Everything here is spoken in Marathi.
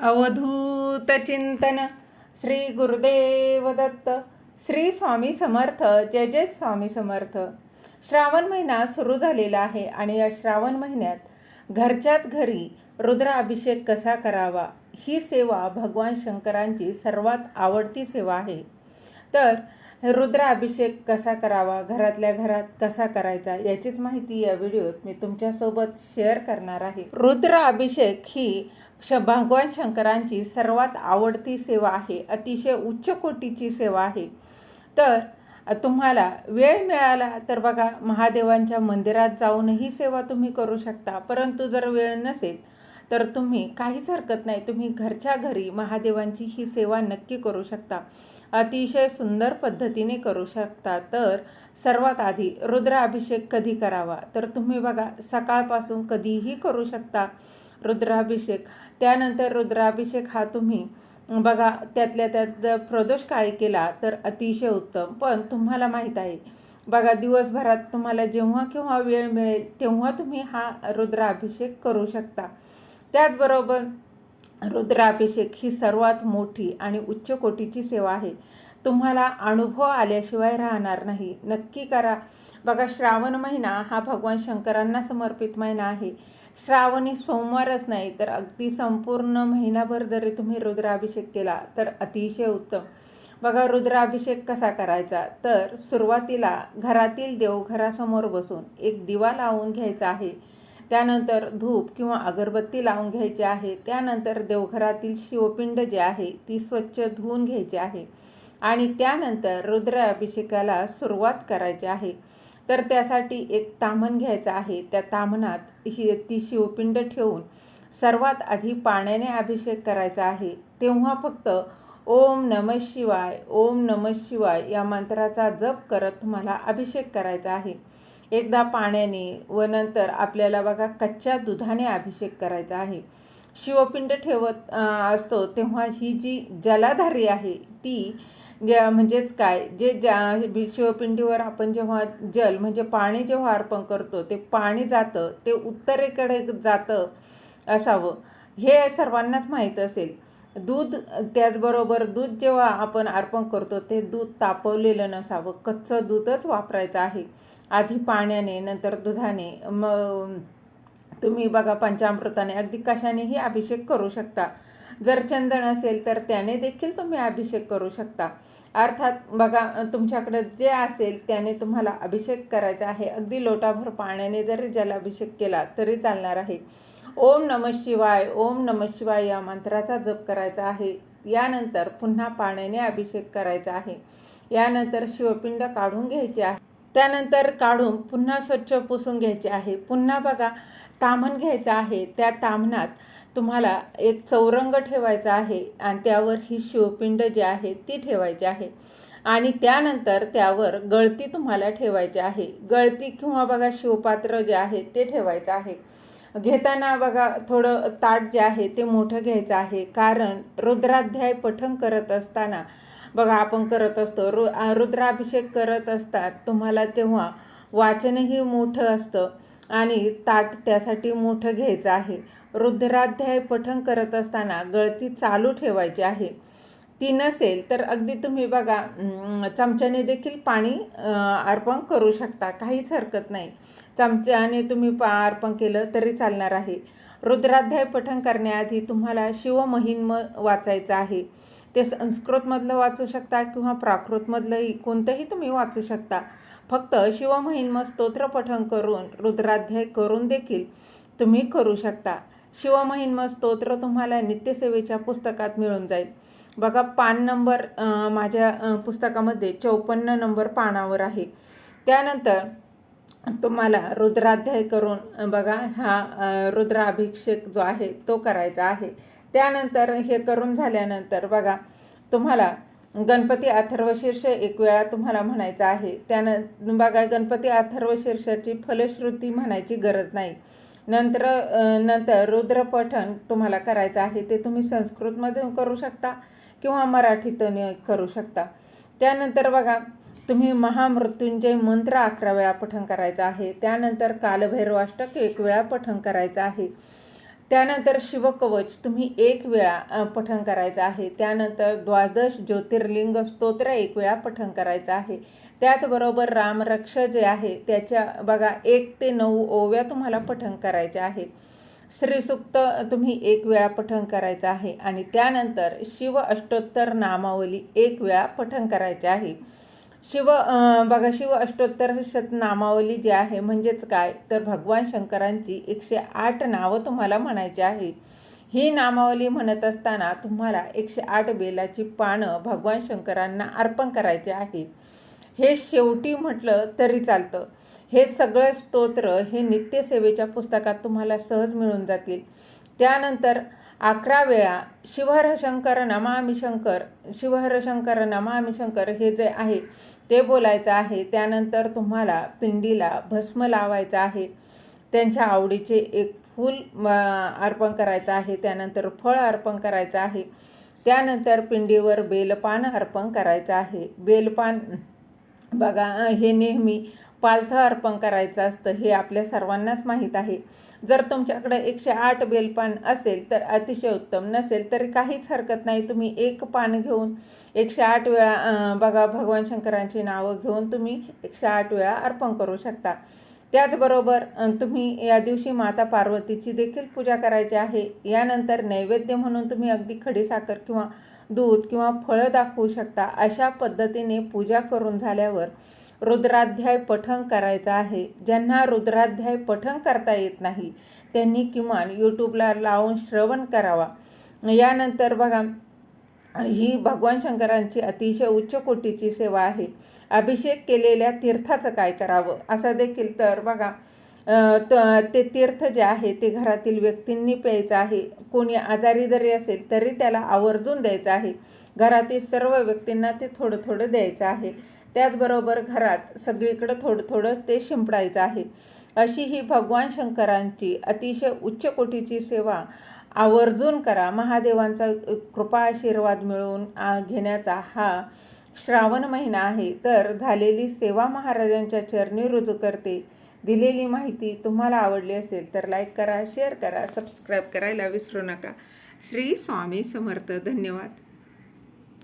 अवधूत चिंतन श्री गुरुदेव दत्त श्री स्वामी समर्थ जय जय स्वामी समर्थ. श्रावण महिना सुरू झालेला आहे आणि या श्रावण महिन्यात घरच्याच घरी रुद्राभिषेक कसा करावा ही सेवा भगवान शंकरांची सर्वात आवडती सेवा आहे. तर रुद्राभिषेक कसा करावा घरातल्या घरात कसा करायचा याचीच माहिती या व्हिडिओत मी तुमच्यासोबत शेअर करणार आहे. रुद्राभिषेक ही श भगवान शंकरांची सर्वात आवडती सेवा आहे. अतिशय उच्च कोटीची सेवा आहे. तर तुम्हाला वेळ मिळाला तर बघा महादेवांच्या मंदिरात जाऊन ही सेवा तुम्ही करू शकता. परंतु जर वेळ नसेल तर तुम्ही काहीच हरकत नाही. तुम्ही घरच्या घरी महादेवांची ही सेवा नक्की करू शकता. अतिशय सुंदर पद्धतीने करू शकता. तर सर्वात आधी रुद्राभिषेक कधी करावा? तर तुम्ही बघा सकाळपासून कधीही करू शकता. रुद्राभिषेक. त्यानंतर रुद्राभिषेक हा तुम्ही बघा त्यातल्या त्यात जर प्रदोष काळी केला तर अतिशय उत्तम. पण तुम्हाला माहीत आहे बघा दिवसभरात तुम्हाला जेव्हा केव्हा वेळ मिळेल तेव्हा तुम्ही हा रुद्राभिषेक करू शकता. त्याचबरोबर रुद्राभिषेक ही सर्वात मोठी आणि उच्च कोटीची सेवा आहे. तुम्हाला अनुभव आल्याशिवाय राहणार नाही. नक्की करा. बघा श्रावण महिना हा भगवान शंकरांना समर्पित महिना आहे. श्रावणी सोमवारच नाही तर अगदी संपूर्ण महिनाभर जरी तुम्ही रुद्राभिषेक केला तर अतिशय उत्तम. बघा रुद्राभिषेक कसा करायचा? तर सुरुवातीला घरातील देवघरासमोर बसून एक दिवा लावून घ्यायचा आहे. त्यानंतर धूप किंवा अगरबत्ती लावून घ्यायची आहे. त्यानंतर देवघरातील शिवपिंड जे आहे ती स्वच्छ धुवून घ्यायची आहे. आणि त्यानंतर रुद्राभिषेकाला सुरुवात करायची आहे. तर त्यासाठी एक तामण घ्यायचं आहे. त्या तामणात ही ती शिवपिंड ठेवून सर्वात आधी पाण्याने अभिषेक करायचा आहे. तेव्हा फक्त ओम नम शिवाय ओम नम शिवाय या मंत्राचा जप करत तुम्हाला अभिषेक करायचा आहे. एकदा पाण्याने व नंतर आपल्याला बघा कच्च्या दुधाने अभिषेक करायचा आहे. शिवपिंड ठेवत असतो तेव्हा ही जी जलाधारी आहे ती ज्या म्हणजेच काय? जे ज्या शिवपिंडीवर आपण जेव्हा जल म्हणजे पाणी जेव्हा अर्पण करतो ते पाणी जातं ते उत्तरेकडे जातं असावं हे सर्वांनाच माहीत असेल. दूध त्याचबरोबर दूध जेव्हा आपण अर्पण करतो ते दूध तापवलेलं नसावं कच्चं दूधच वापरायचं आहे. आधी पाण्याने नंतर दुधाने मग तुम्ही बघा पंचामृताने अगदी कशानेही अभिषेक करू शकता. जर चंदन असेल तर त्याने देखील तुम्ही अभिषेक करू शकता. अर्थात बघा तुमच्याकडे जे असेल त्याने तुम्हाला अभिषेक करायचा आहे. अगदी लोटाभर पाण्याने जरी ज्याला अभिषेक केला तरी चालणार आहे. ओम नम शिवाय ओम नम शिवाय या मंत्राचा जप करायचा आहे. यानंतर पुन्हा पाण्याने अभिषेक करायचा आहे. यानंतर शिवपिंड काढून घ्यायचे आहे. त्यानंतर काढून पुन्हा स्वच्छ पुसून घ्यायचे आहे. पुन्हा बघा तामण घ्यायचं आहे. त्या ताम्हणात तुम्हाला एक चौरंग ठेवायचा आहे आणि त्यावर ही शिवपिंड जी आहे ती ठेवायची आहे. आणि त्यानंतर त्यावर गळती तुम्हाला ठेवायची आहे. गळती किंवा बघा शिवपात्र जे आहे ते ठेवायचं आहे. घेताना बघा थोडं ताट जे आहे ते मोठं घ्यायचं आहे. कारण रुद्राध्याय पठण करत असताना बघा आपण करत असतो. रु रुद्राभिषेक करत असतात. तुम्हाला तेव्हा वाचनही मोठं असतं. आणि ताट त्यासाठी मोठं घ्यायचं आहे. रुद्राध्याय पठण करत असताना गळती चालू ठेवायची आहे. ती नसेल तर अगदी तुम्ही बघा चमच्याने देखील पाणी अर्पण करू शकता. काहीच हरकत नाही. चमच्याने तुम्ही पा अर्पण केलं तरी चालणार आहे. रुद्राध्याय पठण करण्याआधी तुम्हाला शिवमहिन्म वाचायचं आहे. ते संस्कृतमधलं वाचू शकता किंवा प्राकृतमधलंही कोणतंही तुम्ही वाचू शकता. फक्त शिवमहिम स्तोत्र पठण करून रुद्राध्याय करून देखील तुम्ही करू शकता. शिवमहिम स्तोत्र तुम्हाला नित्यसेवेच्या पुस्तकात मिळून जाईल. बघा पान नंबर माझ्या पुस्तकामध्ये चौपन्न नंबर पानावर आहे. त्यानंतर तुम्हाला रुद्राध्याय करून बघा हा रुद्राभिषेक जो आहे तो करायचा आहे. त्यानंतर हे करून झाल्यानंतर बघा तुम्हाला गणपती अथर्वशीर्ष एक वेळा तुम्हाला म्हणायचं आहे. त्यानं बघा गणपती अथर्वशीर्षाची फलश्रुती म्हणायची गरज नाही. नंतर नंतर रुद्रपठण तुम्हाला करायचं आहे. ते तुम्ही संस्कृतमधून करू शकता किंवा मराठीतून करू शकता. त्यानंतर बघा तुम्ही महामृत्युंजय मंत्र अकरा वेळा पठण करायचं आहे. त्यानंतर कालभैरवाष्टक एक वेळा पठण करायचं आहे. त्यानंतर शिवकवच तुम्ही एक वेळा पठण करायचं आहे. त्यानंतर द्वादश ज्योतिर्लिंग स्तोत्र एक वेळा पठण करायचं आहे. त्याचबरोबर रामरक्ष जे आहे त्याच्या बघा एक ते नऊ ओव्या तुम्हाला पठण करायच्या आहे. श्रीसुक्त तुम्ही एक वेळा पठण करायचं आहे. आणि त्यानंतर शिव अष्टोत्तर नामावली एक वेळा पठण करायचे आहे. शिव बघा शिव अष्टोत्तर शत नामावली जी आहे म्हणजेच काय? तर भगवान शंकरांची एकशे आठ नावं तुम्हाला म्हणायची आहे. ही नामावली म्हणत असताना तुम्हाला एकशे आठ बेलाची पानं भगवान शंकरांना अर्पण करायचे आहे. हे शेवटी म्हटलं तरी चालतं. हे सगळं स्तोत्र हे नित्यसेवेच्या पुस्तकात तुम्हाला सहज मिळून जातील. त्यानंतर अकरा वेळा शिवहर शंकर नमामि शंकर शिवहर शंकर नमामि शंकर हे जे आहे ते बोलायचं आहे. त्यानंतर तुम्हाला पिंडीला भस्म लावायचं आहे. त्यांच्या आवडीचे एक फूल अर्पण करायचं आहे. त्यानंतर फळ अर्पण करायचं आहे. त्यानंतर पिंडीवर बेलपान अर्पण करायचं आहे. बेलपान बघा हे नेहमी पालथं अर्पण करायचं असतं हे आपल्या सर्वांनाच माहीत आहे. जर तुमच्याकडे एकशे आठ बेलपान असेल तर अतिशय उत्तम. नसेल तर काहीच हरकत नाही. तुम्ही एक पान घेऊन एकशे आठ वेळा बघा भगवान शंकरांची नावं घेऊन तुम्ही एकशे आठ वेळा अर्पण करू शकता. त्याचबरोबर तुम्ही या दिवशी माता पार्वतीची देखील पूजा करायची आहे. यानंतर नैवेद्य म्हणून तुम्ही अगदी खडीसाखर किंवा दूध किंवा फळं दाखवू शकता. अशा पद्धतीने पूजा करून झाल्यावर रुद्राध्याय पठण करायचं आहे. ज्यांना रुद्राध्याय पठण करता येत नाही त्यांनी किमान यूट्यूबला लावून श्रवण करावा. यानंतर बघा ही भगवान शंकरांची अतिशय उच्च कोटीची सेवा आहे. अभिषेक केलेल्या तीर्थाचं काय करावं? असं देखील तर बघा त- ते तीर्थ जे आहे ते घरातील व्यक्तींनी प्यायचं आहे. कोणी आजारी जरी असेल तरी त्याला आवर्जून द्यायचं आहे. घरातील सर्व व्यक्तींना ते थोडं थोडं द्यायचं आहे. त्याचबरोबर घरात सगळीकडं थोडं थोडं ते शिंपडायचं आहे. अशी ही भगवान शंकरांची अतिशय उच्च कोटीची सेवा आवर्जून करा. महादेवांचा कृपा आशीर्वाद मिळवून आ, घेण्याचा हा श्रावण महिना आहे. तर झालेली सेवा महाराजांच्या चरणी रुजू करते. दिलेली माहिती तुम्हाला आवडली असेल तर लाईक करा शेअर करा सबस्क्राईब करायला विसरू नका. श्री स्वामी समर्थ. धन्यवाद.